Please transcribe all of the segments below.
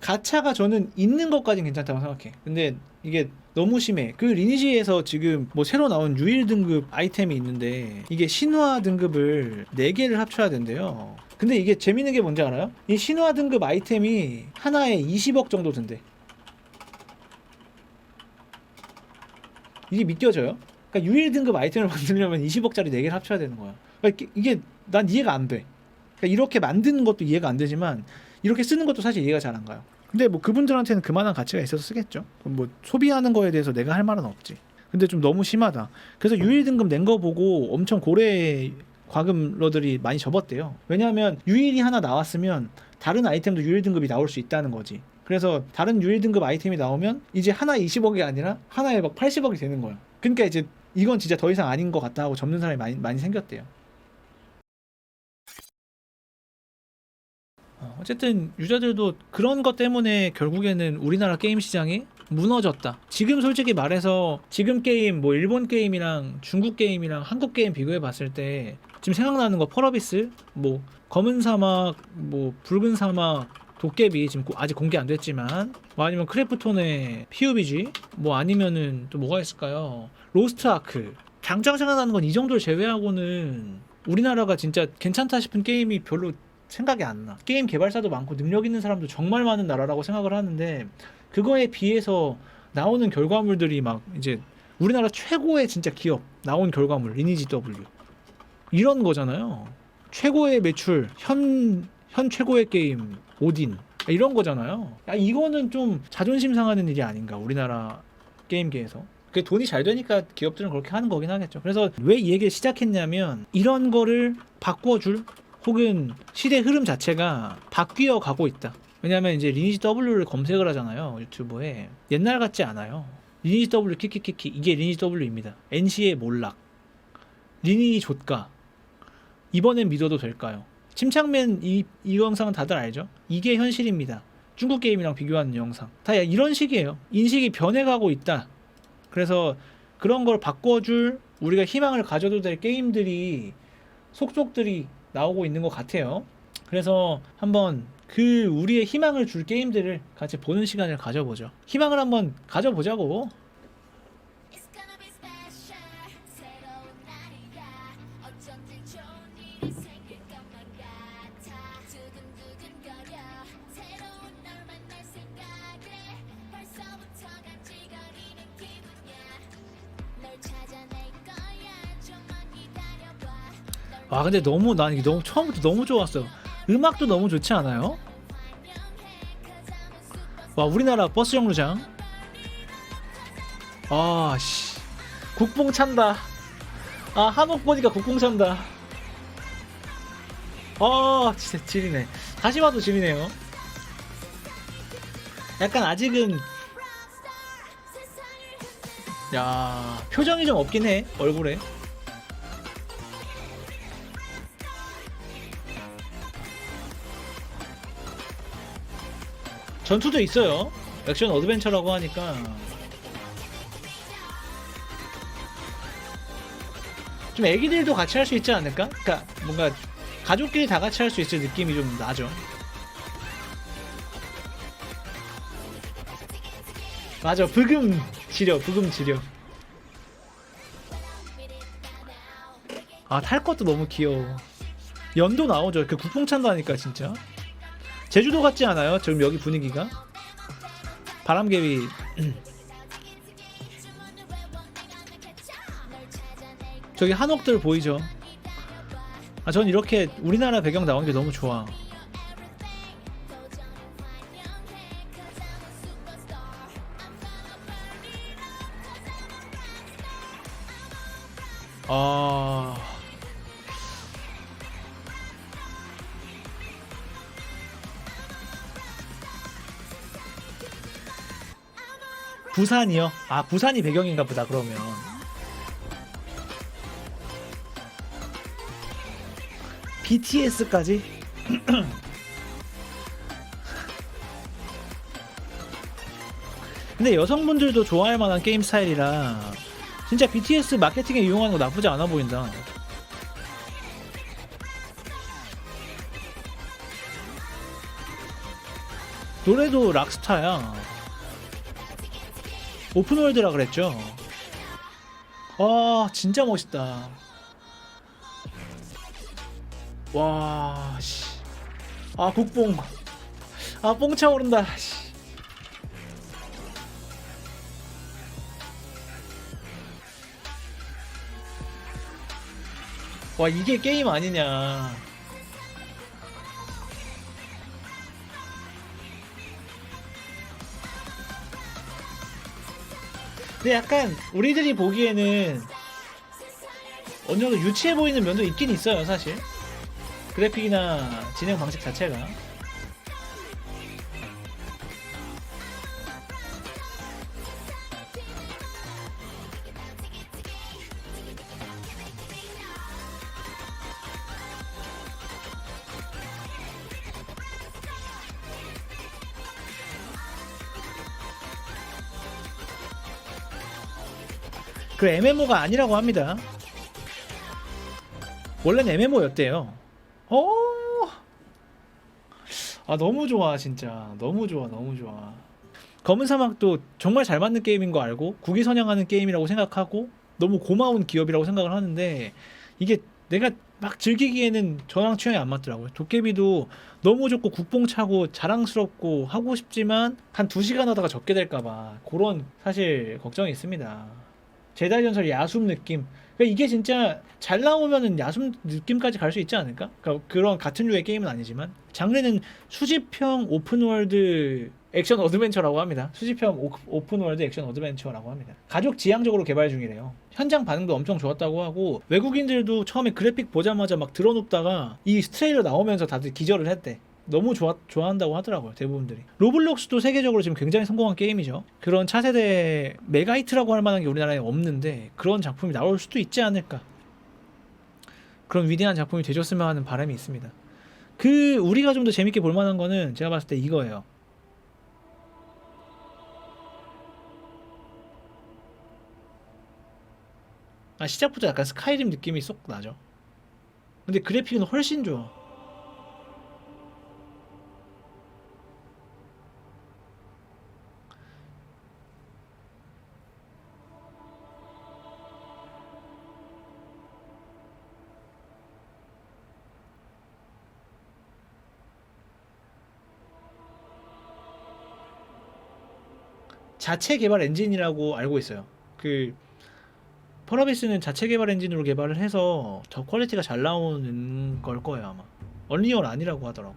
가차가 저는 있는 것까진 괜찮다고 생각해. 근데 이게 너무 심해. 그 리니지에서 지금 뭐 새로 나온 유일 등급 아이템이 있는데 이게 신화 등급을 4개를 합쳐야 된대요. 근데 이게 재밌는 게 뭔지 알아요? 이 신화 등급 아이템이 하나에 20억 정도 든대. 이게 믿겨져요? 그러니까 유일 등급 아이템을 만들려면 20억짜리 4개를 합쳐야 되는 거야. 그러니까 이게- 난 이해가 안 돼. 그러니까 이렇게 만드는 것도 이해가 안 되지만 이렇게 쓰는 것도 사실 이해가 잘 안 가요. 근데 뭐 그분들한테는 그만한 가치가 있어서 쓰겠죠. 뭐 소비하는 거에 대해서 내가 할 말은 없지. 근데 좀 너무 심하다. 그래서 유일 등급 낸 거 보고 엄청 고래 과금러들이 많이 접었대요. 왜냐하면 유일이 하나 나왔으면 다른 아이템도 유일 등급이 나올 수 있다는 거지. 그래서 다른 유일 등급 아이템이 나오면 이제 하나 20억이 아니라 하나에 막 80억이 되는 거야. 그러니까 이제 이건 진짜 더 이상 아닌 것 같다 하고 접는 사람이 많이 많이 생겼대요. 어, 어쨌든 유저들도 그런 것 때문에 결국에는 우리나라 게임 시장이 무너졌다. 지금 솔직히 말해서 지금 게임 뭐 일본 게임이랑 중국 게임이랑 한국 게임 비교해 봤을 때 지금 생각나는 거 펄어비스 뭐 검은 사막 뭐 붉은 사막 도깨비 지금 고- 아직 공개 안 됐지만 뭐 아니면 크래프톤의 PUBG 뭐 아니면은 또 뭐가 있을까요? 로스트 아크 당장 생각나는 건 이 정도를 제외하고는 우리나라가 진짜 괜찮다 싶은 게임이 별로 생각이 안 나. 게임 개발사도 많고 능력 있는 사람도 정말 많은 나라라고 생각을 하는데 그거에 비해서 나오는 결과물들이 막 이제 우리나라 최고의 진짜 기업 나온 결과물 리니지 W 이런 거잖아요. 최고의 매출 현, 현 최고의 게임 오딘 이런 거잖아요. 야, 이거는 좀 자존심 상하는 일이 아닌가 우리나라 게임계에서. 그 돈이 잘 되니까 기업들은 그렇게 하는 거긴 하겠죠. 그래서 왜 이 얘기를 시작했냐면 이런 거를 바꿔줄 혹은 시대 흐름 자체가 바뀌어 가고 있다. 왜냐하면 이제 리니지 W를 검색을 하잖아요 유튜브에 옛날 같지 않아요. 리니지 W 키키키키 이게 리니지 W입니다. NC의 몰락, 리니지 조가 이번엔 믿어도 될까요? 침착맨 이, 이 영상은 다들 알죠? 이게 현실입니다. 중국 게임이랑 비교하는 영상 다 이런 식이에요. 인식이 변해가고 있다. 그래서 그런 걸 바꿔줄 우리가 희망을 가져도 될 게임들이 속속들이 나오고 있는 것 같아요. 그래서 한번 그 우리의 희망을 줄 게임들을 같이 보는 시간을 가져보죠. 희망을 한번 가져보자고. 와 근데 너무 난 이게 너무 처음부터 너무 좋았어. 음악도 너무 좋지 않아요? 와 우리나라 버스 정류장. 아 씨. 국뽕 찬다. 아 한옥 보니까 국뽕 찬다. 아 진짜 지리네. 다시 봐도 지리네요. 약간 아직은 야 표정이 좀 없긴 해 얼굴에. 전투도 있어요. 액션 어드벤처라고 하니까 좀 애기들도 같이 할 수 있지 않을까? 그러니까 뭔가 가족끼리 다 같이 할 수 있을 느낌이 좀 나죠. 맞아, 브금 지려, 브금 지려. 아, 탈 것도 너무 귀여워. 연도 나오죠. 그 국뽕 찬다니까 진짜. 제주도 같지 않아요? 지금 여기 분위기가 바람개비 저기 한옥들 보이죠? 아, 전 이렇게 우리나라 배경 나온 게 너무 좋아. 아. 부산이요? 아, 부산이 배경인가 보다, 그러면. BTS까지? 근데 여성분들도 좋아할 만한 게임 스타일이라 진짜 BTS 마케팅에 이용하는 거 나쁘지 않아 보인다. 노래도 락스타야. 오픈월드라 그랬죠. 아 진짜 멋있다. 와 씨. 아 국뽕. 아 뽕 차 오른다. 씨. 와 이게 게임 아니냐. 근데 약간 우리들이 보기에는 어느 정도 유치해 보이는 면도 있긴 있어요 사실. 그래픽이나 진행 방식 자체가 그 MMO가 아니라고 합니다. 원래는 MMO였대요. 어. 아 너무 좋아 진짜 너무 좋아 너무 좋아. 검은 사막도 정말 잘 만든 게임인 거 알고 국위 선양하는 게임이라고 생각하고 너무 고마운 기업이라고 생각을 하는데 이게 내가 막 즐기기에는 저랑 취향이 안 맞더라고요. 도깨비도 너무 좋고 국뽕 차고 자랑스럽고 하고 싶지만 한 두 시간 하다가 접게 될까봐 그런 사실 걱정이 있습니다. 제달 전설 야숨 느낌. 그러니까 이게 진짜 잘 나오면은 야숨 느낌까지 갈 수 있지 않을까? 그러니까 그런 같은 류의 게임은 아니지만 장르는 수집형 오픈월드 액션 어드벤처라고 합니다. 수집형 오, 오픈월드 액션 어드벤처라고 합니다. 가족 지향적으로 개발 중이래요. 현장 반응도 엄청 좋았다고 하고 외국인들도 처음에 그래픽 보자마자 막 들어눕다가 이 트레일러 나오면서 다들 기절을 했대. 너무 좋아, 좋아한다고 하더라고요 대부분들이. 로블록스도 세계적으로 지금 굉장히 성공한 게임이죠. 그런 차세대 메가히트라고 할 만한 게 우리나라에 없는데 그런 작품이 나올 수도 있지 않을까. 그런 위대한 작품이 되줬으면 하는 바람이 있습니다. 그 우리가 좀 더 재밌게 볼 만한 거는 제가 봤을 때 이거예요. 아 시작부터 약간 스카이림 느낌이 쏙 나죠. 근데 그래픽은 훨씬 좋아 자체 개발 엔진이라고 알고 있어요. 그 펄어비스는 자체 개발 엔진으로 개발을 해서 더 퀄리티가 잘 나오는 걸 거예요 아마. 언리얼 아니라고 하더라고.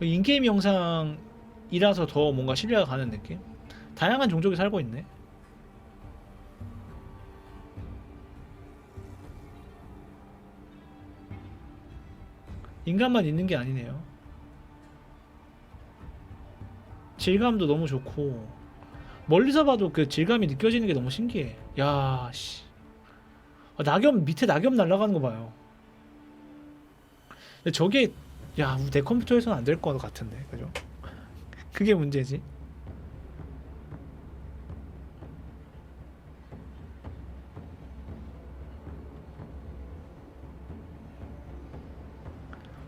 인게임 영상이라서 더 뭔가 신뢰가 가는 느낌? 다양한 종족이 살고 있네. 인간만 있는 게 아니네요. 질감도 너무 좋고 멀리서 봐도 그 질감이 느껴지는 게 너무 신기해. 야, 씨. 아, 낙엽 밑에 낙엽 날아가는 거 봐요. 근데 저게 야, 내 컴퓨터에서는 안 될 것 같은데, 그죠? 그게 문제지.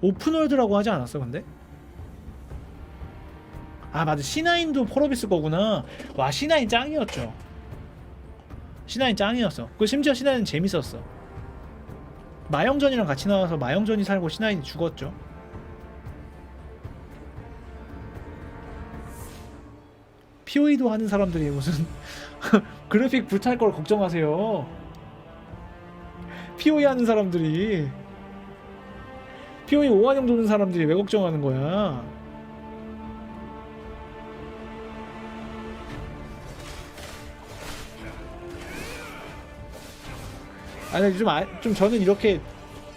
오픈월드라고 하지 않았어 근데? 아 맞아. C9도 폴어비스 거구나. 와 C9 짱이었죠. C9 짱이었어. 그 심지어 C9은 재밌었어. 마영전이랑 같이 나와서 마영전이 살고 C9이 죽었죠. POE도 하는 사람들이 무슨 그래픽 불탈 걸 걱정하세요. POE 하는 사람들이 POE 5환영 도는 사람들이 왜 걱정하는 거야? 아니 좀, 아, 좀 저는 이렇게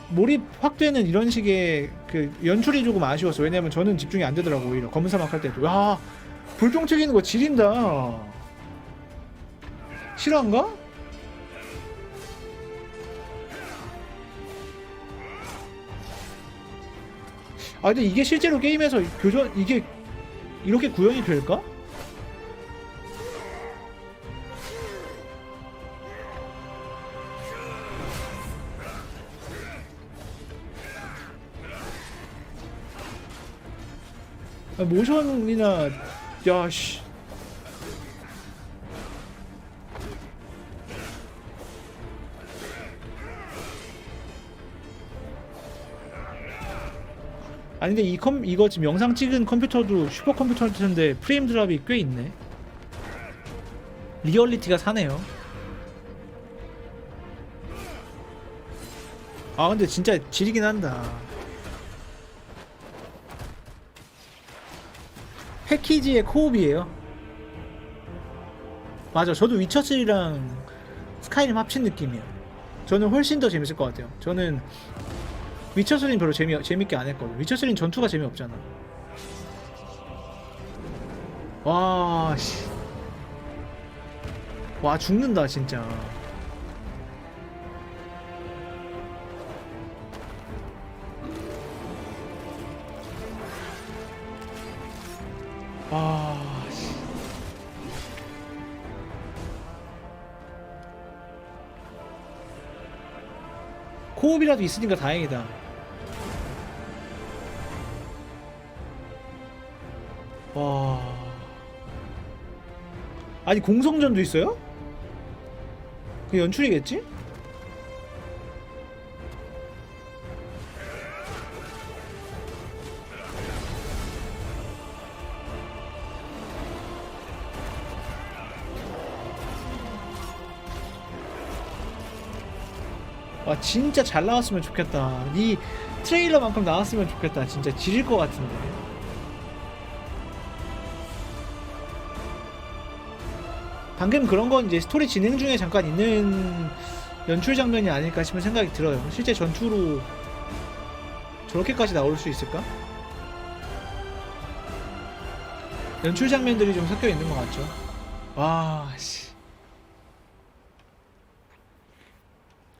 몰입 확 되는 이런 식의 그 연출이 조금 아쉬웠어. 왜냐면 저는 집중이 안 되더라고 오히려 검은 사막 할 때도. 야 불똥 튀기는 거 지린다. 실화인가? 아 근데 이게 실제로 게임에서 교전 이게 이렇게 구현이 될까? 아, 모션이나 야씨 아니 근데 이 컴 이거 지금 영상 찍은 컴퓨터도 슈퍼 컴퓨터일 텐데 프레임 드랍이 꽤 있네. 리얼리티가 사네요. 아 근데 진짜 지리긴 한다. 패키지의 코옵이에요. 맞아 저도 위쳐3랑 스카이림 합친 느낌이에요. 저는 훨씬 더 재밌을 것 같아요. 저는 위쳐3는 별로 재미, 재밌게 안 했거든 위쳐3는 전투가 재미없잖아 와 씨. 와 죽는다 진짜 아, 씨. 코옵이라도 있으니까 다행이다. 아니 공성전도 있어요? 그 연출이겠지? 와 진짜 잘 나왔으면 좋겠다. 이 트레일러만큼 나왔으면 좋겠다. 진짜 지릴 것 같은데. 방금 그런 건 이제 스토리 진행 중에 잠깐 있는 연출 장면이 아닐까 싶은 생각이 들어요. 실제 전투로 저렇게까지 나올 수 있을까? 연출 장면들이 좀 섞여 있는 것 같죠. 와, 씨.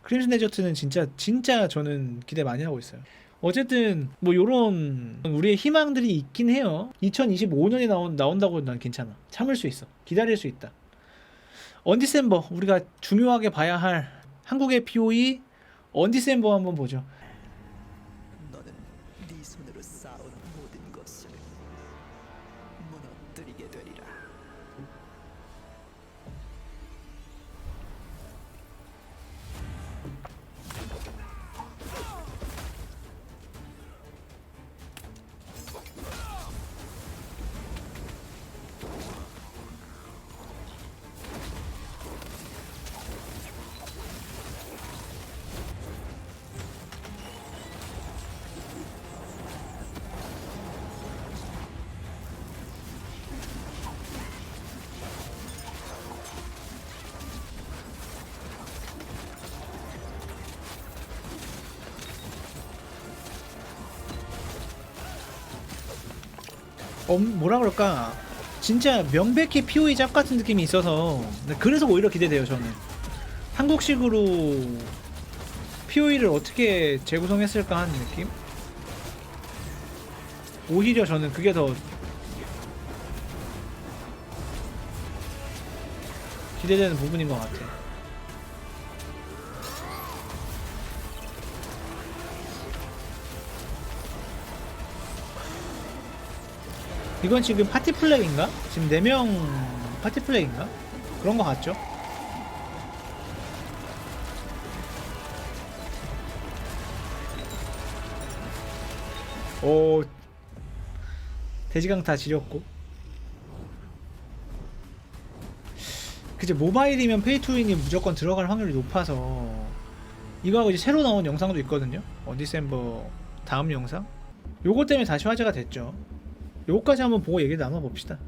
크림슨 데저트는 진짜 진짜 저는 기대 많이 하고 있어요. 어쨌든 뭐 요런 우리의 희망들이 있긴 해요. 2025년에 나온 나온다고 난 괜찮아. 참을 수 있어. 기다릴 수 있다. 언디셈버 우리가 중요하게 봐야 할 한국의 POE 언디셈버 한번 보죠. 어, 뭐라 그럴까? 진짜 명백히 POE 짭 같은 느낌이 있어서. 네, 그래서 오히려 기대돼요 저는. 한국식으로 POE를 어떻게 재구성했을까 하는 느낌? 오히려 저는 그게 더 기대되는 부분인 것 같아 이건 지금 파티 플렉인가? 지금 4명 파티 플렉인가? 그런 거 같죠? 오 돼지강 다 지렸고 그제 모바일이면 페이투윈이 무조건 들어갈 확률이 높아서 이거하고 이제 새로 나온 영상도 있거든요 어 디셈버 다음 영상 요거 때문에 다시 화제가 됐죠 요거까지 한번 보고 얘기 나눠봅시다.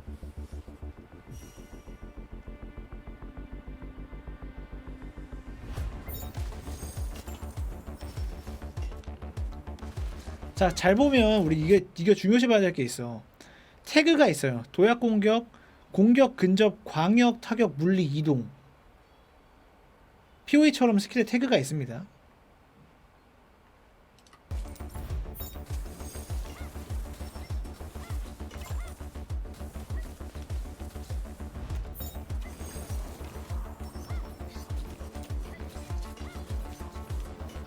자, 잘 보면 우리 이게 이게 중요시 봐야 될 게 있어. 태그가 있어요. 도약 공격, 공격 근접, 광역 타격, 물리 이동. POE처럼 스킬에 태그가 있습니다.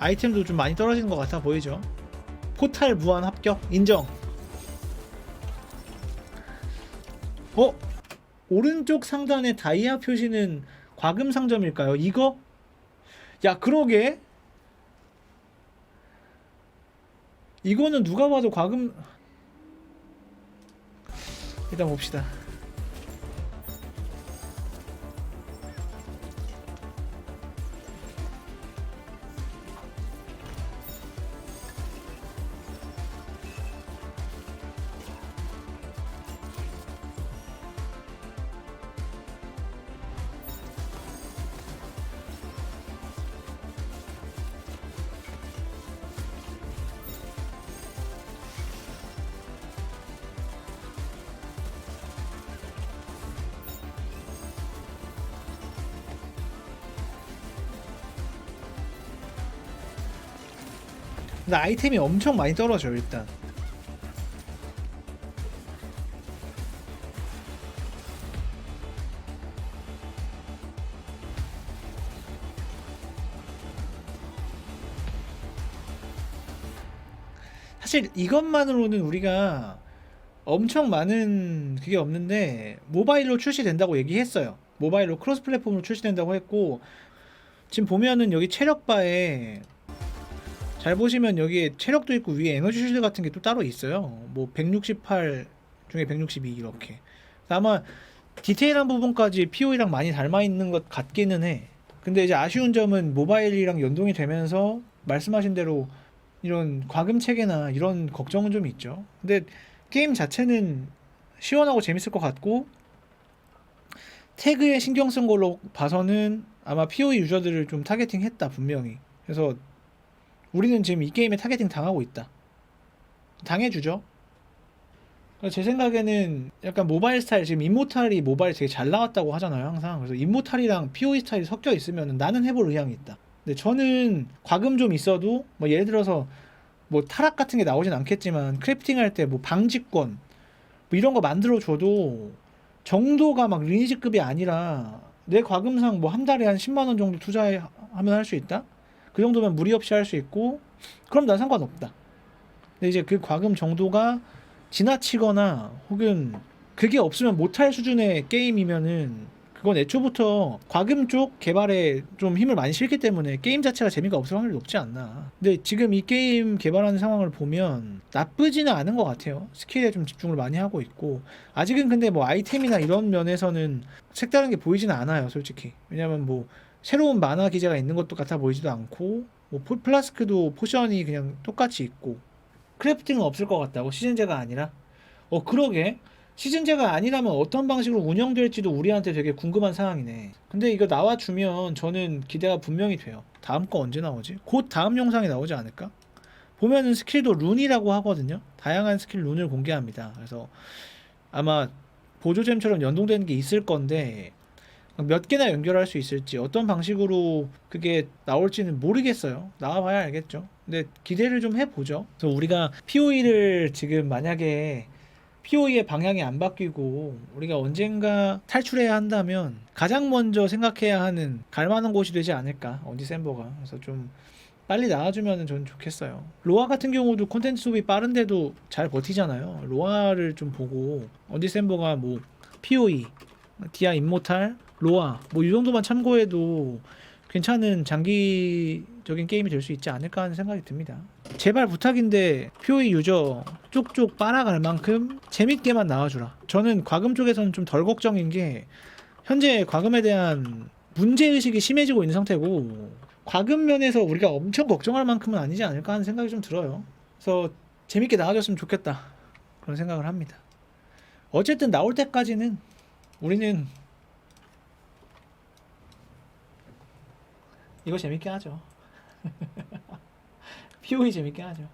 아이템도 좀 많이 떨어지는 것 같아 보이죠? 포탈 무한 합격 인정. 어? 오른쪽 상단의 다이아 표시는 과금 상점일까요? 이거? 야, 그러게. 이거는 누가 봐도 과금 일단 봅시다. 근데 아이템이 엄청 많이 떨어져요, 일단. 사실 이것만으로는 우리가 엄청 많은 그게 없는데 모바일로 출시된다고 얘기했어요. 모바일로 크로스 플랫폼으로 출시된다고 했고 지금 보면은 여기 체력바에 잘 보시면 여기에 체력도 있고 위에 에너지 쉴드 같은 게 또 따로 있어요. 뭐 168 중에 162 이렇게. 아마 디테일한 부분까지 POE랑 많이 닮아 있는 것 같기는 해. 근데 이제 아쉬운 점은 모바일이랑 연동이 되면서 말씀하신 대로 이런 과금 체계나 이런 걱정은 좀 있죠. 근데 게임 자체는 시원하고 재밌을 것 같고 태그에 신경 쓴 걸로 봐서는 아마 POE 유저들을 좀 타겟팅했다 분명히. 그래서 우리는 지금 이 게임에 타겟팅 당하고 있다. 당해주죠. 제 생각에는 약간 모바일 스타일 지금 인모탈이 모바일 되게 잘 나왔다고 하잖아요 항상 그래서 인모탈이랑 POE 스타일이 섞여 있으면 나는 해볼 의향이 있다. 근데 저는 과금 좀 있어도 뭐 예를 들어서 뭐 타락 같은 게 나오진 않겠지만 크래프팅 할 때 뭐 방지권 뭐 이런 거 만들어 줘도 정도가 막 리니지급이 아니라 내 과금상 뭐 한 달에 한 10만 원 정도 투자하면 할 수 있다. 그 정도면 무리 없이 할 수 있고 그럼 난 상관없다. 근데 이제 그 과금 정도가 지나치거나 혹은 그게 없으면 못할 수준의 게임이면은 그건 애초부터 과금 쪽 개발에 좀 힘을 많이 실기 때문에 게임 자체가 재미가 없을 확률이 높지 않나. 근데 지금 이 게임 개발하는 상황을 보면 나쁘지는 않은 것 같아요. 스킬에 좀 집중을 많이 하고 있고 아직은 근데 뭐 아이템이나 이런 면에서는 색다른 게 보이지는 않아요, 솔직히. 왜냐면 뭐 새로운 만화 기제가 있는 것도 같아 보이지도 않고 뭐 포- 플라스크도 포션이 그냥 똑같이 있고. 크래프팅은 없을 것 같다고 시즌제가 아니라? 어 그러게. 시즌제가 아니라면 어떤 방식으로 운영될지도 우리한테 되게 궁금한 상황이네. 근데 이거 나와주면 저는 기대가 분명히 돼요. 다음 거 언제 나오지? 곧 다음 영상이 나오지 않을까? 보면은 스킬도 룬이라고 하거든요. 다양한 스킬 룬을 공개합니다. 그래서 아마 보조잼처럼 연동되는 게 있을 건데 몇 개나 연결할 수 있을지 어떤 방식으로 그게 나올지는 모르겠어요. 나와봐야 알겠죠. 근데 기대를 좀 해보죠. 그래서 우리가 POE를 지금 만약에 POE의 방향이 안 바뀌고 우리가 언젠가 탈출해야 한다면 가장 먼저 생각해야 하는 갈만한 곳이 되지 않을까 언디센버가 그래서 좀 빨리 나와주면 저는 좋겠어요. 로아 같은 경우도 콘텐츠 소비 빠른데도 잘 버티잖아요. 로아를 좀 보고 언디센버가 뭐 POE, 디아 임모탈, 로아 뭐 이 정도만 참고해도 괜찮은 장기적인 게임이 될 수 있지 않을까 하는 생각이 듭니다. 제발 부탁인데 POE 유저 쪽쪽 빨아갈 만큼 재밌게만 나와주라. 저는 과금 쪽에서는 좀 덜 걱정인 게 현재 과금에 대한 문제 의식이 심해지고 있는 상태고 과금 면에서 우리가 엄청 걱정할 만큼은 아니지 않을까 하는 생각이 좀 들어요. 그래서 재밌게 나와줬으면 좋겠다 그런 생각을 합니다. 어쨌든 나올 때까지는 우리는 이거 재밌게 하죠. POE 재밌게 하죠.